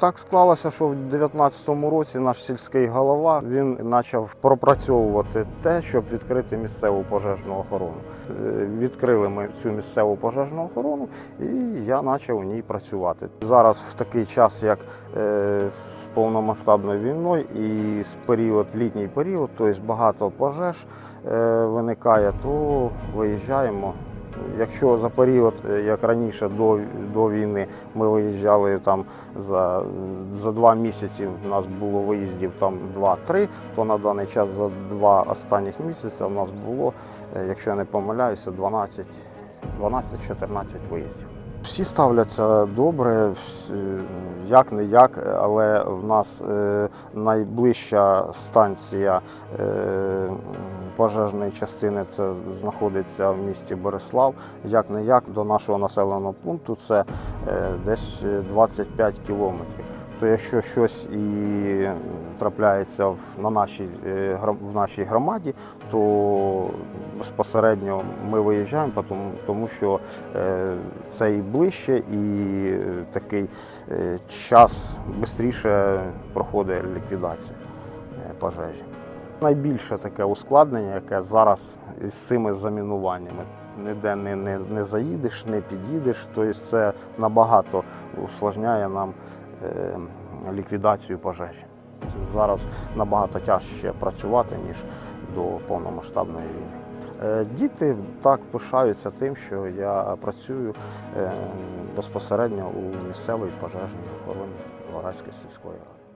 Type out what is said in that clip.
Так склалося, що в 2019 році наш сільський голова він почав пропрацьовувати те, щоб відкрити місцеву пожежну охорону. Е, Відкрили ми цю місцеву пожежну охорону, і я почав у ній працювати. Зараз в такий час, як е, з повномасштабною війною і з період, літній період, тобто багато пожеж е, виникає, то виїжджаємо. Якщо за період, е, як раніше до, до війни, ми виїжджали там за, за два місяці, у нас було виїздів там 2-3, то на даний час за два останніх місяці у нас було, е, якщо я не помиляюся, 12 12-14 виїздів. Всі ставляться добре, як не як, але в нас е, найближча станція е, пожежної частини це знаходиться в місті Борислав. Як не як до нашого населеного пункту це е, десь 25 кілометрів. То якщо щось і трапляється на нашій, е, в нашій громаді, то безпосередньо ми виїжджаємо, тому, тому що е, це і ближче, і такий час швидше проходить ліквідація пожежі. Найбільше таке ускладнення, яке зараз із цими замінуваннями. Ніде не, не, не заїдеш, не під'їдеш, тобто це набагато усложняє нам е, ліквідацію пожежі. Зараз набагато тяжче працювати, ніж до повномасштабної війни. Е, Діти так пишаються тим, що я працюю е, безпосередньо у місцевій пожежній охороні Вараської сільської ради.